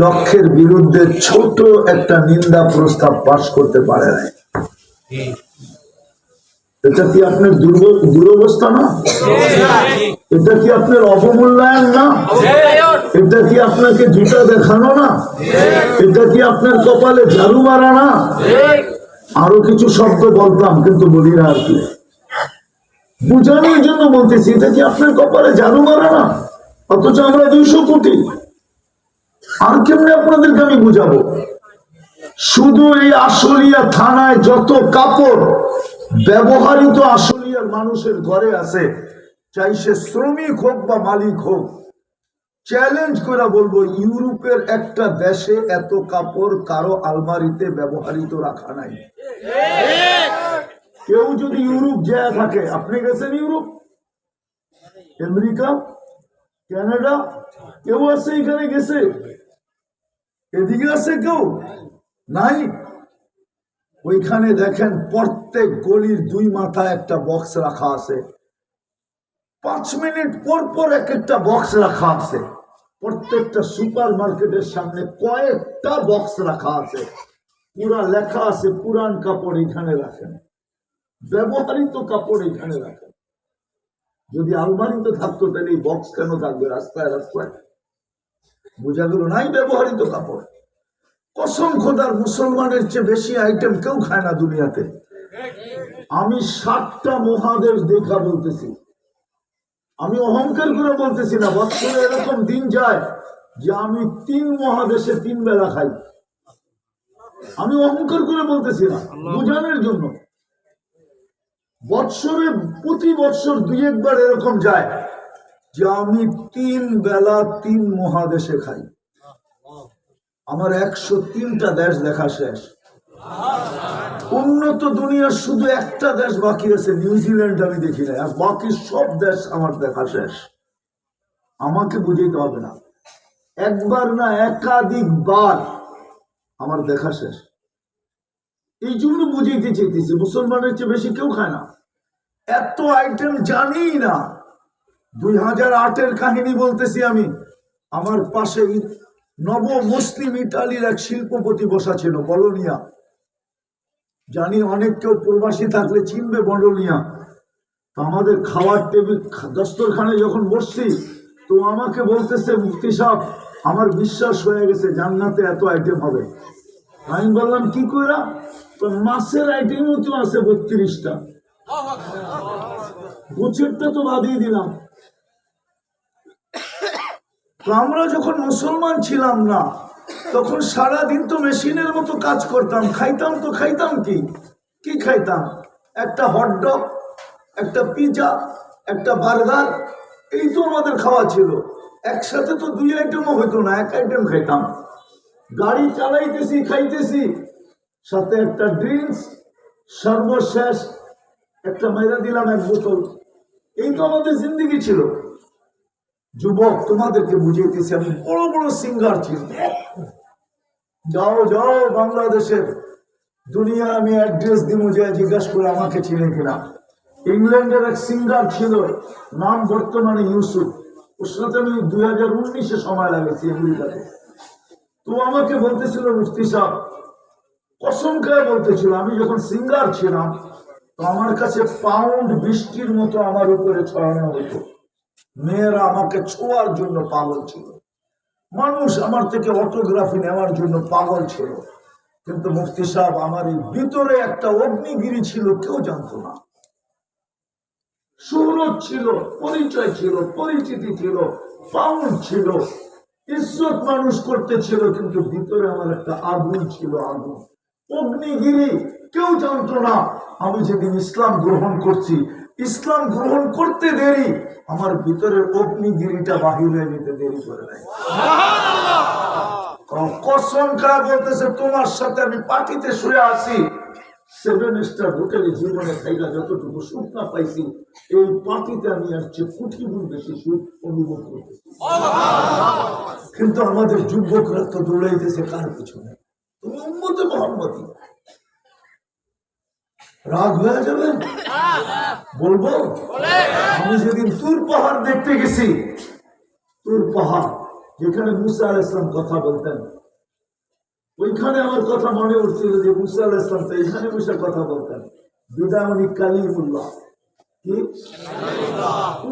লক্ষ্যের বিরুদ্ধে ছোট একটা নিন্দা প্রস্তাব পাশ করতে পারে নাই। এটা কি আপনার দুর্ব- দুরবস্থা না? এটা কি আপনার অবমূল্যায়ন না? এটা কি আপনাকে জুতা দেখানো না? এটা কি আপনার কপালে ঝাড়ু মারা না? আরও কিছু শব্দ বলতাম, কিন্তু বলি না আর কি। বুঝানোর জন্য বলতেছি, এটা কি আপনার কপালে ঝাড়ু মারা না? অথচ আমরা দুইশো কোটি। আর কেমনে আপনাদেরকে আমি বুঝাবো? শুধু এই আশুলিয়া থানায় যত কাপড় ব্যবহারিত আশুলিয়ার মানুষের ঘরে আছে, চাই সে শ্রমিক হোক বা মালিক হোক চ্যালেঞ্জ করে বলব, ইউরোপের একটা দেশে এত কাপড় কারও আলমারিতে ব্যবহারিত রাখা নাই। কেউ যদি ইউরোপ যায় থাকে, আপনি গেছেন ইউরোপ? আমেরিকা? কানাডা, কেউ আছে এখানে গেছে? এদিকে আছে কেউ? নাই? ওইখানে দেখেন প্রত্যেক গলির দুই মাথায় একটা বক্স রাখা আছে। পাঁচ মিনিট পর পর এক একটা বক্স রাখা আছে। প্রত্যেকটা সুপার মার্কেটের সামনে কয়েকটা বক্স রাখা আছে। পুরা লেখা আছে, পুরান কাপড় এখানে রাখেন। ব্যবহারিত কাপড় এখানে রাখেন। যদি আলমারিতে থাকতো তাহলে এই বক্স কেন থাকবে? রাস্তায় রাস্তায়। বোঝা গেল নাই ব্যবহারিত কাপড়। কসম খোদার মুসলমানের চেয়ে বেশি আইটেম কেউ খায় না দুনিয়াতে। আমি সাতটা মহাদেশ দেখা বলতেছি। আমি অহংকার করে বলতেছি না বছরে এরকম দিন যায় যে আমি তিন মহাদেশে তিন বেলা খাই। আমি অহংকার করে বলতেছি না বুঝানোর জন্য। বৎসরে, প্রতি বৎসর দুই একবার এরকম যায় যে আমি তিন বেলা তিন মহাদেশে খাই। আমার একশো তিনটা দেশ দেখা শেষ। উন্নত দুনিয়ার শুধু একটা দেশ বাকি আছে নিউজিল্যান্ড আমি দেখি না আর বাকি সব দেশ আমার দেখা শেষ। আমাকে বুঝাইতে হবে না। একবার না একাধিকবার আমার দেখা শেষ। এই জন্য বুঝাইতে চাইতেছি মুসলমানের চেয়ে বেশি কেউ খায় না। এত আইটেম জানি না। দুই হাজার আটের কাহিনী বলতেছি আমি, আমার পাশে নব মুসলিম ইটালির এক শিল্পপতি বসা ছিল, বলনিয়া। জানি অনেক কেউ প্রবাসী থাকলে চিনবে বড়লিয়া তো আমাদের খাওয়ার টেবিল দস্তরখানে যখন বসছি, তো আমাকে বলতেছে, মুফতি সাহেব, আমার বিশ্বাস হয়ে গেছে জান্নাতে এত আইটেম হবে। আমি বললাম, কি তো মাছের আইটেমও তো আছে বত্রিশটা। গোছেরটা তো বাদিয়ে দিলাম। আমরা যখন মুসলমান ছিলাম না, তখন সারা দিন তো মেশিনের মতো কাজ করতাম। খাইতাম তো খাইতাম কি? কি খাইতাম? একটা হটডগ একটা পিজা একটা বার্গার এই তো আমাদের খাওয়া ছিল। একসাথে তো দুই আইটেমও হইতো না, এক আইটেম খাইতাম। গাড়ি চালাইতেছি, খাইতেছি সাথে একটা ড্রিঙ্কস, সর্বশেষ একটা মেরা দিলাম এক বোতল। এই তো আমাদের জিন্দগি ছিল। যুবক তোমাদেরকে বুঝাইতেছি, আমি বড় বড় সিঙ্গার ছিল যাও যাও বাংলাদেশের দুনিয়া আমি অ্যাড্রেস দিব, যে জিজ্ঞাসা করে আমাকে চিনে কিনা। ইংল্যান্ডের এক সিঙ্গার ছিল, নাম বর্তমানে ইউসুফ। ওর সাথে আমি দুই হাজার উনিশে সময় লাগেছি আমেরিকাতে। তো আমাকে বলতেছিল, মুফতি সাহেব কসম খায় বলতেছিল, আমি যখন সিঙ্গার ছিলাম, তো আমার কাছে পাউন্ড বৃষ্টির মতো আমার উপরে ছড়ানো হতো মেয়েরা আমাকে ছোঁয়ার জন্য পাগল ছিল। মানুষ আমার থেকে অটোগ্রাফি নেওয়ার জন্য পাগল ছিল। কিন্তু মুফতি সাহেব, আমার এই ভিতরে একটা অগ্নিগিরি ছিল, কেউ জানতো না। সুরত ছিল, পরিচয় ছিল, পরিচিতি ছিল পাউন্ড ছিল। ইজ্জত মানুষ করতে ছিল, কিন্তু ভিতরে আমার একটা আগুন ছিল, আগুন। অগ্নিগিরি, কেউ জানতো না, আমি যেদিন ইসলাম গ্রহণ করছি, ইসলাম গ্রহণ করতে দেরি, আমার ভিতরের অগ্নিগিরিটা বাহির হয়ে নিতে দেরি করে বলতেছে, তোমার সাথে আমি পার্টিতে শুয়ে আছি। সেভেন স্টার হোটেলে জীবনে খাইলা যতটুকু সুখ না পাইছি, এই পার্টিতে আমি আর কোটি গুণ বেশি সুখ অনুভব করতেছি। কিন্তু আমাদের যুবকরা তো দৌড়াইতেছে, কার পিছনে? তুমি উন্মতে মোহাম্মদী রাগ হয়ে যাবে? বলব? আমি যেদিন তুর পাহাড় দেখতে গেছি, তুর পাহাড়, যেখানে মুসা আল ইসলাম কথা বলতেন, ওইখানে আমার কথা মনে উঠছিল যে মুসা আল ইসলাম তো এখানে বসে কথা বলতেন। উনি কালিমুল্লাহ। কি?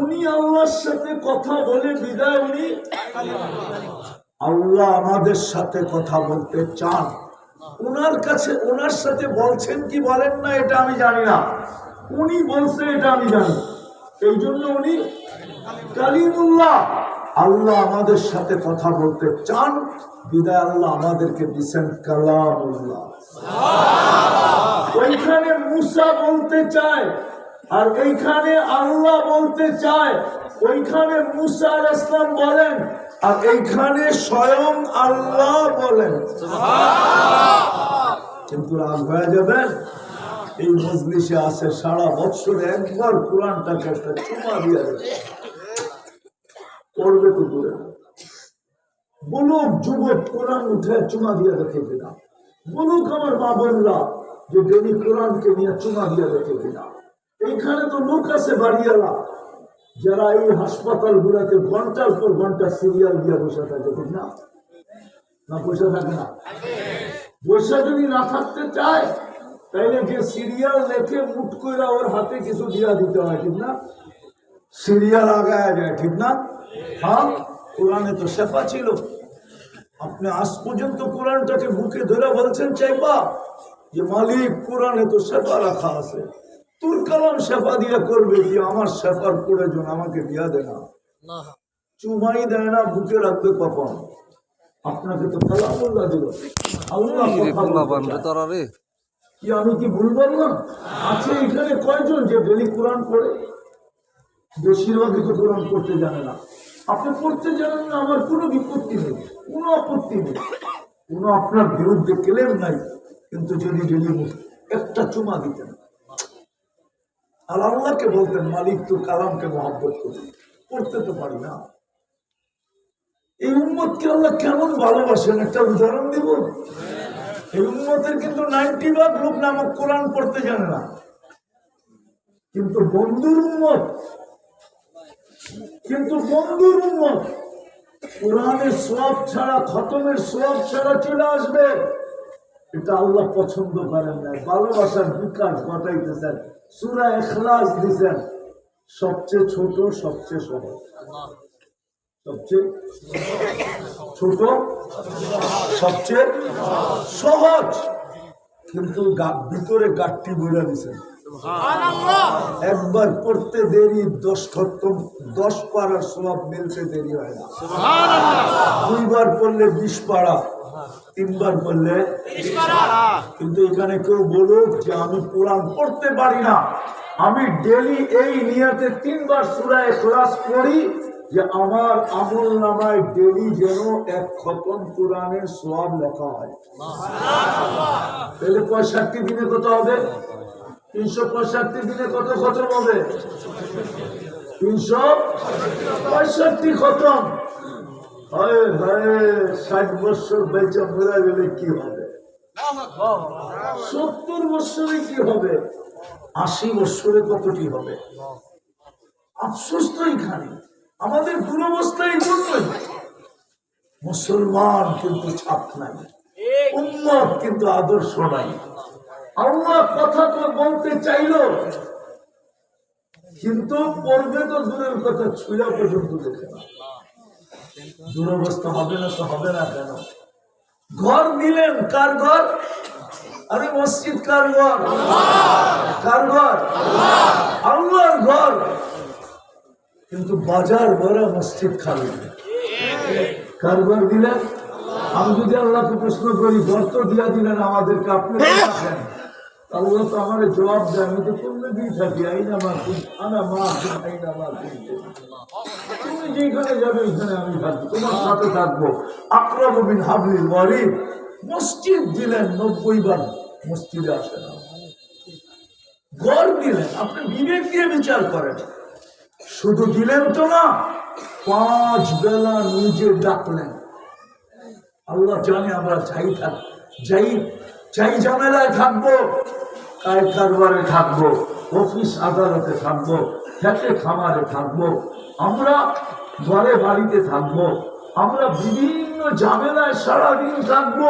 উনি আল্লাহর সাথে কথা বলে বিদায় উনি আল্লাহ আমাদের সাথে কথা বলতে চান। ওনার কাছে ওনার সাথে বলছেন কি বলেন না এটা আমি জানি না। উনি বলছে এটা আমি জানি। এই জন্য উনি কালিমুল্লাহ। আল্লাহ আমাদের সাথে কথা বলতে চান। বিদায় আল্লাহ আমাদেরকে দিচ্ছেন কালামুল্লাহ। ওইখানে মুসা বলতে চায় আর এইখানে আল্লাহ বলতে চায় ওইখানে মুসা আল ইসলাম বলেন আর এইখানে স্বয়ং আল্লাহ বলেন। কিন্তু রাগ হয়ে যাবেন এই মজলিসে আছে সারা বছর একবার কোরআনটাকে একটা চুমা দিয়ে করবে তো করে। বলুক যুবক কোরআন উঠে চুমা দিয়ে দেখে কিনা? বলুক আমার মা বোনরা যে ডেলি কোরআনকে নিয়ে চুমা দিয়ে দেখে কিনা? এইখানে তো লোক আছে বাড়িওয়ালা, যারা এই হাসপাতাল গুলাতে ঘণ্টার পর ঘণ্টা সিরিয়াল দিয়ে বসে থাকে, ঠিক না? না, বসে থাকে না। বসে যদি না থাকতে চায়, তাইলে যে সিরিয়াল লেখে মুট কইরা ওর হাতে কিছু দিয়া দিতে হয়, ঠিক না? সিরিয়াল আগায় যায় ঠিক না? হ্যাঁ কোরআনে তো শেফা ছিল। আপনি আজ পর্যন্ত কোরআনটাকে বুকে ধরে বলছেন, চাইবা? যে মালিক, কোরআনে তো শেফা রাখা আছে। তোর কালাম শেফা দিয়ে করবে কি? আমার শেফার প্রয়োজন আমাকে দিয়া দে না। চুমাই দেয় না বুকে রাখবে কখন আপনাকে তো কালামুল্লাহ দিল। আল্লাহ কি আমি কি ভুল বললাম? আছে এখানে কয়জন যে ডেলি কোরআন পড়ে? বেশিরভাগই তো কোরআন পড়তে জানে না। আপনি পড়তে জানেন না আমার কোনো বিপত্তি নেই কোনো আপত্তি নেই। কোনো আপনার বিরুদ্ধে ক্লেম নাই কিন্তু যদি ডেলি একটা চুমা দিতেন। আর আল্লাহকে বলতেন, মালিক তোর কালামকে মহাব্বত করি পড়তে তো পারি না। এই উম্মতকে আল্লাহ কেমন ভালোবাসেন? একটা উদাহরণ দিব? এই উন্মতের কিন্তু নাইনটি ভাগ লোক নামক কোরআন পড়তে জানে না। কিন্তু বন্ধুর উন্মত কিন্তু বন্ধুর উন্মত কোরআনের সব ছাড়া, খতমের সব ছাড়া চলে আসবে। এটা আল্লাহ পছন্দ করেন না ভালোবাসার বিকাশ ঘটাইতেছেন। সুরা এখলাস দিছেন। সবচেয়ে ছোট সবচেয়ে সহজ। সবচেয়ে ছোট সবচেয়ে সহজ। কিন্তু ভিতরে গাঠটি বইলা দিছেন। একবার পড়তে দেরি দশ খতম দশ পাড়ার সব মিলতে দেরি হয় না। দুইবার পড়লে বিশ পাড়া। তিনবার পড়লে কিন্তু এখানে কেউ বলুক যে আমি কোরআন পড়তে পারি না। আমি ডেলি এই নিয়াতে তিনবার সুরায় ক্লাস পড়ি যে আমার আমল নামায় ডেলি যেন এক খতম কোরআনের সব লেখা হয়। তাহলে পঁয়ষট্টি দিনে কত হবে? তিনশো পঁয়ষট্টি দিনে কত খতম হবে? তিনশো পঁয়ষট্টি খতম। হয় হয়, ষাট বছর বেঁচে গেলে কি হবে? সত্তর বছরে কি হবে? আশি বছরে কতটি হবে? আফসোস তো এখানে। আমাদের দুরবস্থা এই জন্যই। মুসলমান কিন্তু ছাপ নাই। উন্মত কিন্তু আদর্শ নাই। আল্লাহ কথা তো বলতে চাইলো। কিন্তু পড়বে তো দূরের কথা, ছুঁয়া পর্যন্ত দেখে না। দুরবস্থা হবে না তো হবে না কেন? ঘর দিলেন কার ঘর? আরে মসজিদ কার ঘর? কার ঘর? আল্লাহর ঘর। কিন্তু বাজার ঘরে মসজিদ খালি। কার ঘর দিলেন? আমি যদি আল্লাহকে প্রশ্ন করি ঘর তো দিয়া দিলেন আমাদেরকে আপনি? আল্লাহ তো আমার জবাব দেয়, আমি তো দিয়ে থাকি, আইনা মা আনা মা কুন আইনা মা তুমি যেখানে যাবে, ওইখানে আমি থাকব, তোমার সাথে থাকব। আকরাম বিন হাবলিল ওয়ারিদ, মসজিদ দিলেন নব্বই বার, মসজিদে আসে না। গড় দিলেন, আপনি বিবেক দিয়ে বিচার করেন। শুধু দিলেন তো না, পাঁচ বেলা নিজে ডাকলেন। আল্লাহ জানে আমরা চাই থাক। যাই যাই ঝামেলায় থাকব কায় কারবারে থাকব, অফিস আদালতে থাকব, খেতে খামারে থাকব, আমরা ঘরে বাড়িতে থাকব, আমরা বিভিন্ন ঝামেলায় সারাদিন থাকব।